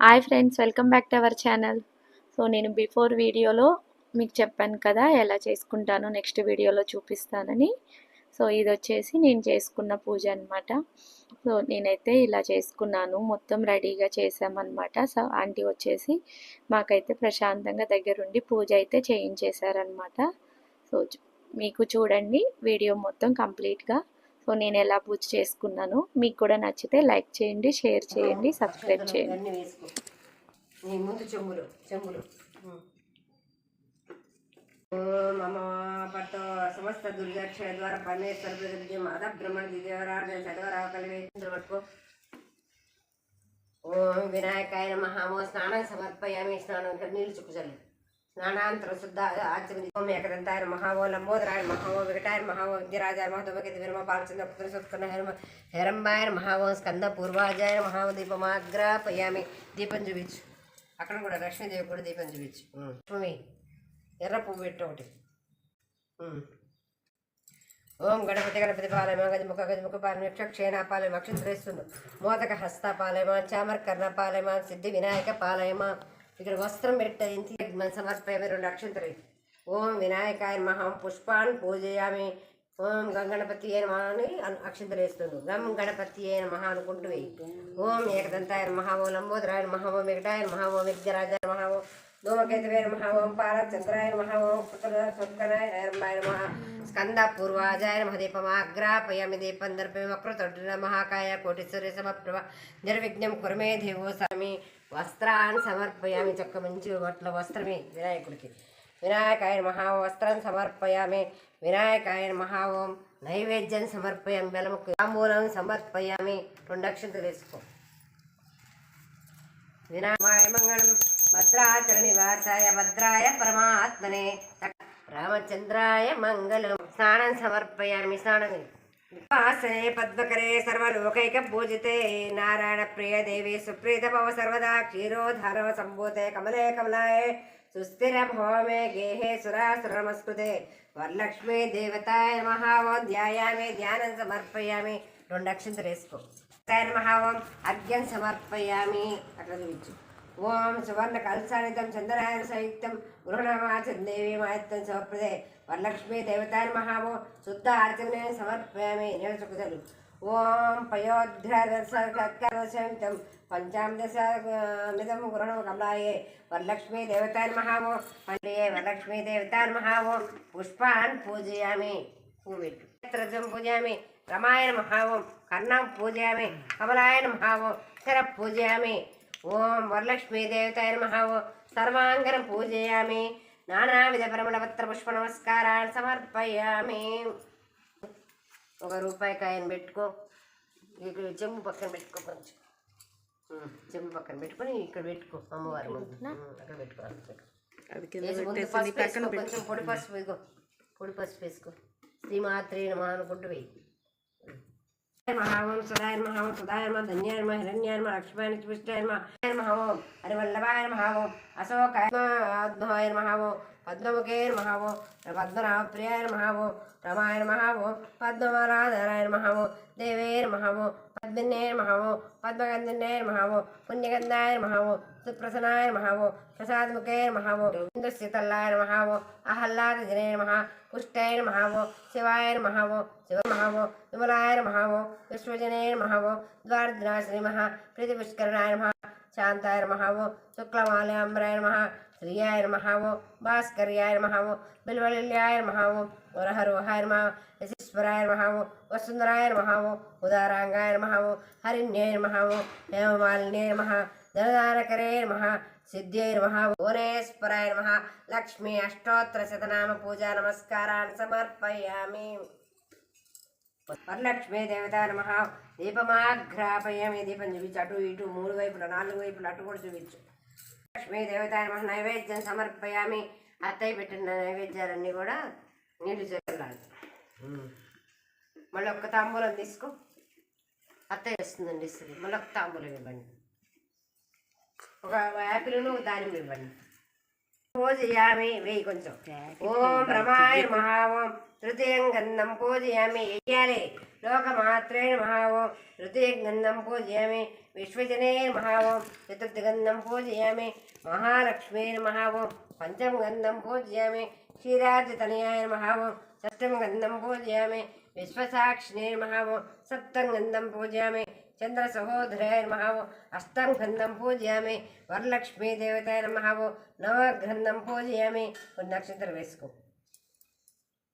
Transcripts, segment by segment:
Hi friends welcome back to our channel so నేను before వీడియోలో మీకు చెప్పాను కదా ఎలా చేసుకుంటానో నెక్స్ట్ వీడియోలో చూపిస్తానని. సో ఇది వచ్చేసి నేను చేసుకున్న పూజ అనమాట సో నేనైతే ఇలా చేసుకున్నాను మొత్తం రెడీగా చేసామన్నమాట సో ఆంటీ వచ్చేసి మాకైతే ప్రశాంతంగా దగ్గరుండి పూజ అయితే చేయించేశారనమాట సో మీకు చూడండి వీడియో మొత్తం కంప్లీట్గా సో నేను ఎలా పూజ చేసుకున్నాను మీకు కూడా నచ్చితే లైక్ చేయండి షేర్ చేయండి సబ్స్క్రైబ్ చేయండి. ముందు చెంబులు చెంబులు. ఓం మమ పట్టు సమస్త దుర్గాక్షయ ద్వారా పరమేశ్వర ప్రతిజ్ఞ మాత బ్రహ్మణ దిదేవరాజ చదవరావ కలివే పట్టుకో ఓం వినాయకాయ నమః. ఓం స్నానం సమర్పయామి స్నానం. నీళ్ళు చుక్కుచల్లు స్నానాంతర శుద్ధ ఆచమని ఓం ఏకదంతాయ నమః ఓం లంబోదరాయ నమః ఓం వికటాయ నమః ఓం విద్యరాజాయ నమః దుమకేతి విరమ బాలచంద్ర పుత్ర సత్కర్ణ హేమ హేరంబాయ నమః ఓం స్కంద పూర్వాజాయ నమః ఓం దీపమాగ్రాపయామి. దీపం చూపించు. అక్కడ కూడా లక్ష్మీదేవి కూడా దీపం చూపించు. ఉం. లక్ష్మి ఎర్ర పువ్వు పెట్టు ఒకటి. ఓం గణపతి గణపతి పాలయమ గజముఖ గజముఖ పాలయం క్షేణ పాలయం అక్షంత్రేస్తును మోదక హస్త చామర్ కర్ణ సిద్ధి వినాయక పాలయమా. ఇక్కడ వస్త్రం పెట్టయింది మన సమర్పయమే రెండు అక్షంతరి ఓం వినాయకాయ మహం పుష్పాన్ పూజయామి. ఓం గంగణపతి అయిన మహా అని అన్- అక్షంతలు వేస్తుంది గం గణపతి అయిన మహా అనుకుంటూ ఓం ఏకదంతాయన మహావో లంబోదరాయన లంబోదరాయ మహా మహావో వెంకటాయ మహా ఓం విద్యరాజాయ మహా ఓం ధూమకేతువే మహా ఓం పాలచంద్రాయ మహా పుత్రనాయ మహా స్కంద పూర్వాజాయ నమ దీపం దర్పమి వక్రతొడ్డ మహాకాయ కోటీశ్వరి సమప్రభ నిర్విఘ్నం కురమే దేవో స్వామి వస్త్రాన్ని సమర్పయామి చక్క మంచి బట్ల వస్త్రమే వినాయకుడికి. వినాయకాయ మహా వస్త్రం సమర్పయామి వినాయకాయ మహావం నైవేద్యం సమర్పయామి బెలముకు తాంబూలం సమర్పయామి. రెండు అక్షంతలు వేసుకో. వినాయమంగళం మంగళం భద్రాచర నివాసాయ భద్రాయ పరమాత్మనే. రామచంద్రాయ మంగళం. స్నానం సమర్పయామి స్నానం ఆసనే పద్మకరే సర్వలోకైక పూజితే. నారాయణ ప్రియ దేవి సుప్రీత భవ సర్వదా క్షీరోధర సంభూతే కమలే కమలాయ. సుస్థిర భవమే గేహే సురాసురమస్కృతే. వరలక్ష్మీ దేవతాయ మహావం ధ్యాయామి ధ్యానం సమర్పయామి. రెండు అక్షంతలు వేసుకో. తాయన మహావం అర్ఘ్యం సమర్పయామి. అట్లా చూపించు. ఓం సువర్ణ కలసానితం చంద్రాయన సయుక్తం గృహణమాచందేవి మాయత్తం సమర్పదే వరలక్ష్మీ దేవతాయ మహావో శుద్ధ ఆర్చనే సమర్పయామి నేను సుఖదలు ఓం పయోధ్రసంతం పంచామదశ మిదం గృహణం కమలాయే వరలక్ష్మీ దేవతాయ మహావో పండియే వరలక్ష్మీ దేవతాయ మహావో పుష్పాన్ పూజయామి పూవెట్టు త్రజం పూజయామి రమాయణ మహావం కర్ణం పూజయామి కమలాయన మహావం శర పూజయామి ఓం వరలక్ష్మీ దేవతాయ మహావో సర్వాంగరం పూజయామి. నానావిధ పరిమళపత్ర పుష్ప నమస్కారాన్ని సమర్పయామి. ఒక రూపాయి కాయను పెట్టుకో. ఇక్కడ చెంబు పక్కన పెట్టుకో కొంచెం. చెంబు పక్కన పెట్టుకొని ఇక్కడ పెట్టుకో అమ్మవారి అక్కడ పెట్టుకోవాలి వేసుకో, కొంచెం పొడి పసుపు ఇగో పొడి పసుపు వేసుకో. శ్రీమాత్రి నమ అనుకుంటూ వెయ్యి. మహావం సుధాయ మహావం సుధాయ నమ ధన్యాయ లక్ష్మణ హిరణ్యాయ మహావం హరివల్లభాయ మహావం అశోకాయ మహావం పద్మముఖేర్ మహావో పద్మనాభ ప్రియాయ మహావో రమాయ మహావో పద్మమాలాధరాయ మహావో దేవేర్ మహావో పద్మిన్నే మహావో పద్మగంధన్నేర్ మహావో పుణ్యగంధాయ మహావో సుప్రసన్నాయ మహావో ప్రసాదముఖే మహావో ఇంద్రస్థితల్లాయ మహావో అహల్లాద జనే మహా పుష్టాయ మహావో శివాయ మహావో శివ మహావో విమలాయ మహావో విశ్వజనే మహావో ద్వారద్రాశ్రీ మహా ప్రీతిపుష్కరణాయ మహా శాంతాయ మహావో శుక్లమాలయాంబరాయ మహా శ్రీయాయ మహావో భాస్కర్యాయ మహావో బిల్వలిల్యాయ మహావో వరహరోహాయ మహా యశీశ్వరాయ మహావో వసుంధరాయ మహావో ఉదారాంగాయ మహావో హరిణ్యాయ మహావో హేమమాలిన్యాయ మహా ధనదానకరే మహా సిద్ధ్యైర్మహ నమ లక్ష్మీ అష్టోత్తర శతనామ పూజా నమస్కారాన్ని సమర్పయామి వరలక్ష్మీ దేవత నమ దీపమాఘ్రాపయామి దీపం చూపించు అటు ఇటు మూడు వైపుల నాలుగు వైపులు అటు కూడా చూపించు। లక్ష్మీ దేవత నమ। నైవేద్యం సమర్పయామి। అత్తయ్య పెట్టిన నైవేద్యాలన్నీ కూడా నీళ్ళు చల్లాలి। మళ్ళీ ఒక్క తాంబూలం తీసుకో। అత్తయ్య వస్తుందండి ఇస్తుంది. మళ్ళీ ఒక తాంబూలం ఇవ్వండి। ఒక యాపిల్ను దానిమ్మ ఇవ్వండి. పూజయామి వేయి కొంచెం. ఓం రమాయ మహా ఓం. తృతీయం గంధం పూజయామి వెయ్యాలి లోకమాత్రేణ మహా ఓం. తృతీయం గంధం పూజయామి విశ్వజనే మహా ఓం. చతుర్థ గంధం పూజయామి మహాలక్ష్మీ మహా ఓం. పంచమ గంధం పూజయామి క్షీరాజతనయాయ మహా ఓం. షష్టమ గంధం పూజయామి విశ్వసాక్షిణే మహా ఓం. సప్తం గంధం పూజయామి చంద్ర సహోదరాయ నమః. అష్టం గంధం పూజయామి. వరలక్ష్మీ దేవతాయ నమః. నవగంధం పూజయామి. కొన్ని నక్షత్రం వేసుకో.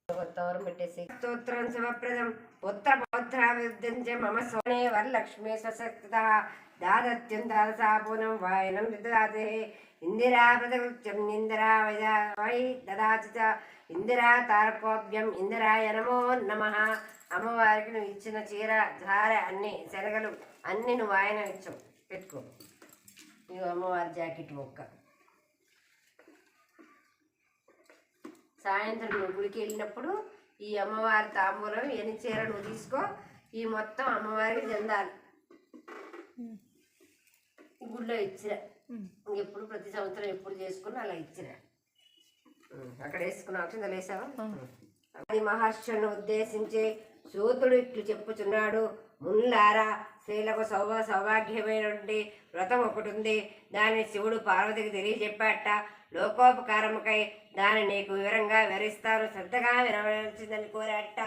స్తోత్రం శుభప్రదం. పుత్ర పౌత్రాభివృద్ధం మమ సోనే వరలక్ష్మీ స్వశక్త దాదత్యం దాదసా పూనం వాయనం విదదాతే ఇందిరా ఇందిరా వై దదాచి ఇందిరా తారకోభ్యం ఇందిరాయ నమో నమః. అమ్మవారికి నువ్వు ఇచ్చిన చీర ధార అన్ని శనగలు అన్ని నువ్వు ఆయన ఇచ్చావు. పెట్టుకో. ఇవి అమ్మవారి జాకెట్ మొక్క. సాయంత్రం నువ్వు గుడికి వెళ్ళినప్పుడు ఈ అమ్మవారి తాంబూలం ఎన్ని చీర నువ్వు తీసుకో ఈ మొత్తం అమ్మవారికి చెందాలి గుడిలో ఇచ్చిరా. ఎప్పుడు ప్రతి సంవత్సరం ఎప్పుడు చేసుకుని అలా ఇచ్చిరా. అక్కడ వేసుకున్నావు కింద వేసావా అది మహర్షులను ఉద్దేశించి సూతుడు ఇట్లు చెప్పుచున్నాడు. ముల్లారా స్త్రీలకు సౌభ సౌభాగ్యమైనటువంటి వ్రతం ఒకటి ఉంది. దాన్ని శివుడు పార్వతికి తెలియజెప్పాట. లోకోపకారముకై దాన్ని నీకు వివరంగా వివరిస్తాను. శ్రద్ధగా వినవలసిందని కోరాట.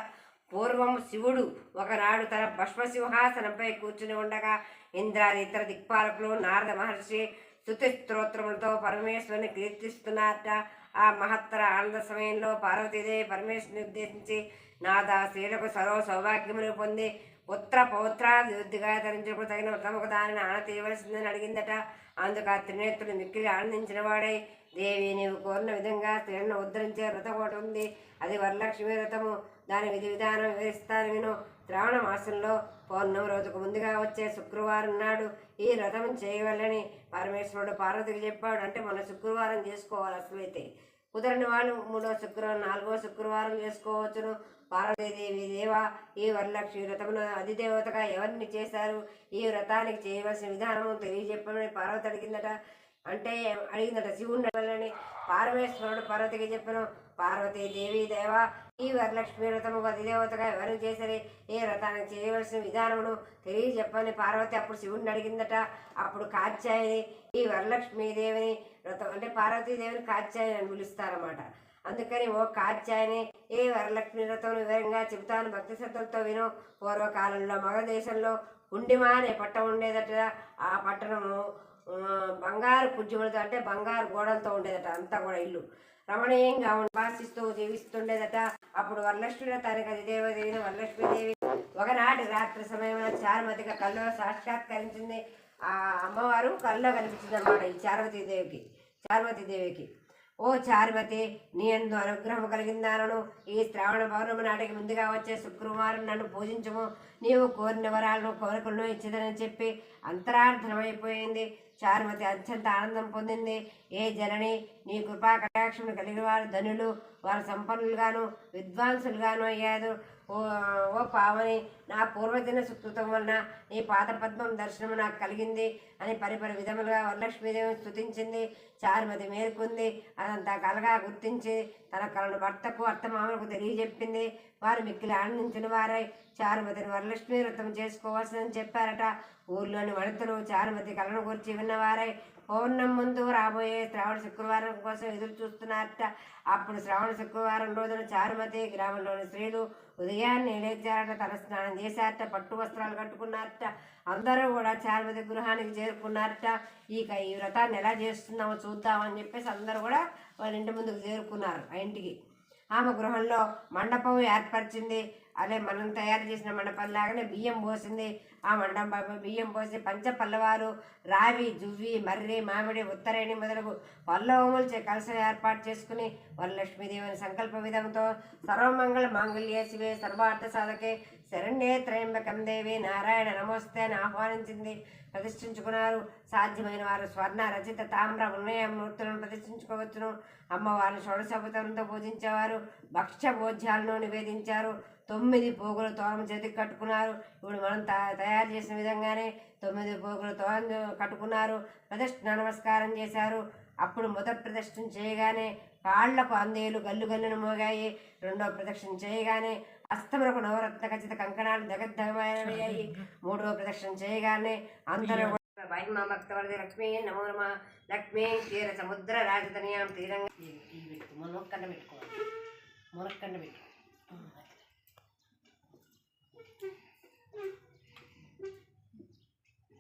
పూర్వం శివుడు ఒకనాడు తన భస్మసింహాసనంపై కూర్చుని ఉండగా ఇంద్రాది ఇతర దిక్పాలకులు నారద మహర్షి స్తుతి స్తోత్రములతో పరమేశ్వరుని కీర్తిస్తున్నారట. ఆ మహత్తర ఆనంద సమయంలో పార్వతీదేవి పరమేశ్వరుని ఉద్దేశించి నాదా స్త్రీలకు సర్వ సౌభాగ్యములు పొంది పుత్ర పౌత్రాభివృద్ధిగా ధరించినప్పుడు తగిన తమకు దానిని ఆన తీయవలసిందని అడిగిందట. అందుకు ఆ త్రినేత్రుడు మిక్కిలి ఆనందించిన వాడై దేవి నీవు కోరిన విధంగా స్త్రీలను ఉద్ధరించే వ్రతం ఒకటి ఉంది. అది వరలక్ష్మి వ్రతము. దాని విధి విధానం వివరిస్తాను విను. శ్రావణ మాసంలో పౌర్ణమి రోజుకు ముందుగా వచ్చే శుక్రవారం నాడు ఈ వ్రతం చేయవలని పరమేశ్వరుడు పార్వతికి చెప్పాడు. అంటే మన శుక్రవారం చేసుకోవాలి అసలైతే. కుదరని వాళ్ళు మూడో శుక్రవారం నాలుగో శుక్రవారం చేసుకోవచ్చును. పార్వతీదేవి దేవ ఈ వరలక్ష్మి వ్రతమును అధిదేవతగా ఎవరిని చేశారు? ఈ వ్రతానికి చేయవలసిన విధానము తెలియజెప్పమని పార్వతి అడిగిందట. అంటే అడిగిందట శివుని వల్లని పార్వేశ్వరుడు పార్వతికి చెప్పను పార్వతీ దేవి దేవ ఈ వరలక్ష్మి వ్రతము అధిదేవతగా ఎవరు చేసరి? ఈ వ్రతానికి చేయవలసిన విధానమును తెలియజెప్పని పార్వతి అప్పుడు శివుడిని అడిగిందట. అప్పుడు కాచ్యాయని ఈ వరలక్ష్మీ దేవిని వ్రతం అంటే పార్వతీదేవిని కాచ్యాయని అని పిలుస్తారన్నమాట. అందుకని ఓ కాచ్యాయని ఏ వరలక్ష్మి వ్రతం వివరంగా చెబుతాను. భక్తి శ్రద్ధలతో విను. పూర్వకాలంలో మగ దేశంలో ఉండిమా అనే పట్టణం ఉండేదట. ఆ పట్టణము బంగారు కుజ్జుములతో అంటే బంగారు గోడలతో ఉండేదట అంతా కూడా ఇల్లు. రమణీయంగా భాషిస్తూ జీవిస్తుండేదట. అప్పుడు వరలక్ష్మి వ్రతానికి అది దేవదేవిని వరలక్ష్మీదేవి ఒకనాటి రాత్రి సమయంలో చారుమతిగా కళ్ళలో సాక్షాత్కరించింది. ఆ అమ్మవారు కళ్ళ కనిపించింది అనమాట ఈ చార్వతీదేవికి చార్వతీదేవికి ఓ చారుమతి నీ ఎందు అనుగ్రహం కలిగిందానను. ఈ శ్రావణ పౌర్ణమి నాటికి ముందుగా వచ్చే శుక్రవారం నన్ను పూజించము. నీవు కోరిన వరాలను కోరికలను ఇచ్చిదని చెప్పి అంతరార్థమైపోయింది. చారుమతి అత్యంత ఆనందం పొందింది. ఏ జనని నీ కృపా కటాక్షం కలిగిన వారు ధనులు. వారు సంపన్నులుగాను విద్వాంసులుగాను అయ్యారు. ఓ ఓ పావని నా పూర్వదిన సుకృతం వలన నీ పాత పద్మం దర్శనం నాకు కలిగింది. అని పరిపరి విధములుగా వరలక్ష్మీదేవి స్థుతించింది చారుమతి మేల్కొంది అదంతా కలగా గుర్తించి తన కలను భర్తకు అత్తమామలకు తెలియజెప్పింది. వారు మిక్కిలి ఆనందించిన వారై చారుమతిని వరలక్ష్మీ వ్రతం చేసుకోవాల్సిందని చెప్పారట. ఊర్లోని వనితలు చారుమతి కలను గురించి విన్నవారై పౌర్ణం ముందు రాబోయే శ్రావణ శుక్రవారం కోసం ఎదురు చూస్తున్నారట. అప్పుడు శ్రావణ శుక్రవారం రోజున చారుమతి గ్రామంలోని స్త్రీలు ఉదయాన్నే లేచారట తల స్నానం చేశారట పట్టు వస్త్రాలు కట్టుకున్నారట. అందరూ కూడా చారుమతి గృహానికి చేరుకున్నారట. ఇక ఈ వ్రతాన్ని ఎలా చేస్తున్నామో చూద్దామని చెప్పేసి అందరూ కూడా వాళ్ళ ఇంటి ముందుకు చేరుకున్నారు ఆ ఇంటికి. ఆమె గృహంలో మండపం ఏర్పరిచింది. అదే మనం తయారు చేసిన మండపం లాగానే బియ్యం పోసింది. ఆ మండపం బియ్యం పోసి పంచ పల్లవారు రావి జువ్వి మర్రి మామిడి ఉత్తరేణి మొదలగు పల్లవములు చే ఏర్పాటు చేసుకుని వరలక్ష్మీదేవిని సంకల్ప విధంతో సర్వమంగళ మాంగళ్య శివే సర్వార్థ సాధకే శరణ్యే త్రయంబకం దేవి నారాయణ నమోస్తే అని ఆహ్వానించింది. ప్రతిష్ఠించుకున్నారు. సాధ్యమైన వారు స్వర్ణ రచిత తామ్ర ఉన్నయ మూర్తులను ప్రతిష్ఠించుకోవచ్చును. అమ్మవారిని షోడశోపతంతో పూజించేవారు భక్ష్య భోజ్యాలను నివేదించారు. తొమ్మిది పోగులు తోరం చేతికి కట్టుకున్నారు. ఇప్పుడు మనం తయారు చేసిన విధంగానే తొమ్మిది పోగులు తోరం కట్టుకున్నారు. ప్రదక్షిణ నమస్కారం చేశారు. అప్పుడు మొదటి ప్రదక్షిణ చేయగానే కాళ్ళకు అందేలు గల్లు గల్లును మోగాయి. రెండో ప్రదక్షిణ చేయగానే అస్తములకు నవరత్న ఖచ్చిత కంకణాలు జగద్దగమయ్యాయి మూడో ప్రదక్షిణ చేయగానే అందరూ భక్తవరది లక్ష్మీ నమో నమ. లక్ష్మీ తీర సముద్ర రాజధనియాం తీరంగా. మునక్కన్న పెట్టుకోవాలి. మునక్కన్న పెట్టుకో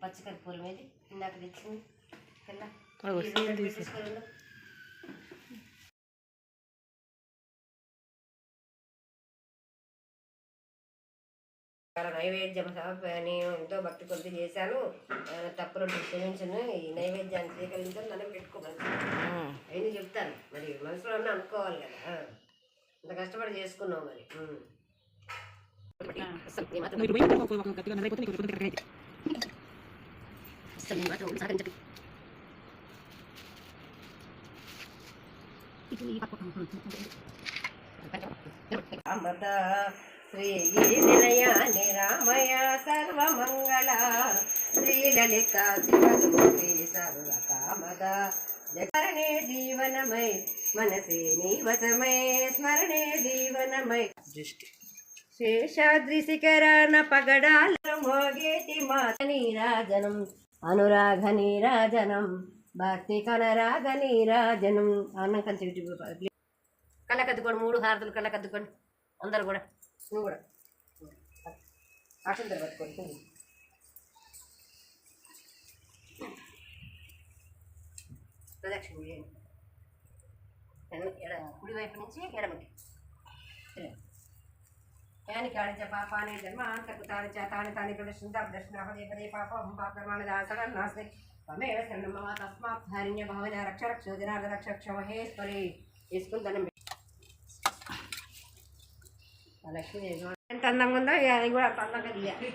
పచ్చికర్పూరం ఏది? ఇందాక తెచ్చింది. తెల్ల. నైవేద్యం సమర్పని ఎంతో భక్తి కొద్ది చేశాను. తప్పులు క్షమించను. ఈ నైవేద్యాన్ని స్వీకరించాను నన్ను పెట్టుకోమని అయినా చెప్తాను. మరి మనసులో ఉన్న అనుకోవాలి కదా. అంత కష్టపడి చేసుకున్నావు మరి. ఉమ్. శ్రీ నిలయ నిరామయ సర్వమంగళ శ్రీ లలిత శివదూతి సర్వకామద. జగరణే జీవనమై మనసే నీవసమై స్మరణే జీవనమై. దృష్టి. శేషాద్రి శిఖరాన పగడాల మోగేటి మాత నీరాజనం అనురాగ నీరాజనం భక్తి కనరాగ నీరాజనం. అన్నం కంచి కళ్ళకద్దుకోండి మూడు హారతులు కళ్ళకద్దుకోండి అందరు కూడా. నువ్వు కూడా అక్షంతలు పట్టుకోండి నువ్వు. ప్రదక్షిణ చేయండి ఎడ- ఎడ కుడివైపు నుంచి ఎడమకి యాని కాళించ పాపాని జన్మ అంతకు తాని చ తాని తాని ప్రదర్శించ ప్రదర్శన పదే పదే పాపం పాపర్మాణ దాసడం నాస్తి త్వమేవ శరణం మమ తస్మాత్ ధారిణ్య భవన రక్ష రక్ష జనార్ద రక్ష రక్ష మహేశ్వరి తీసుకుని దండం పెట్టు. ఆ లక్ష్మీదేవి ఎంత అందంగా ఉందో ఇక అది కూడా అంత అందంగా తీయాలి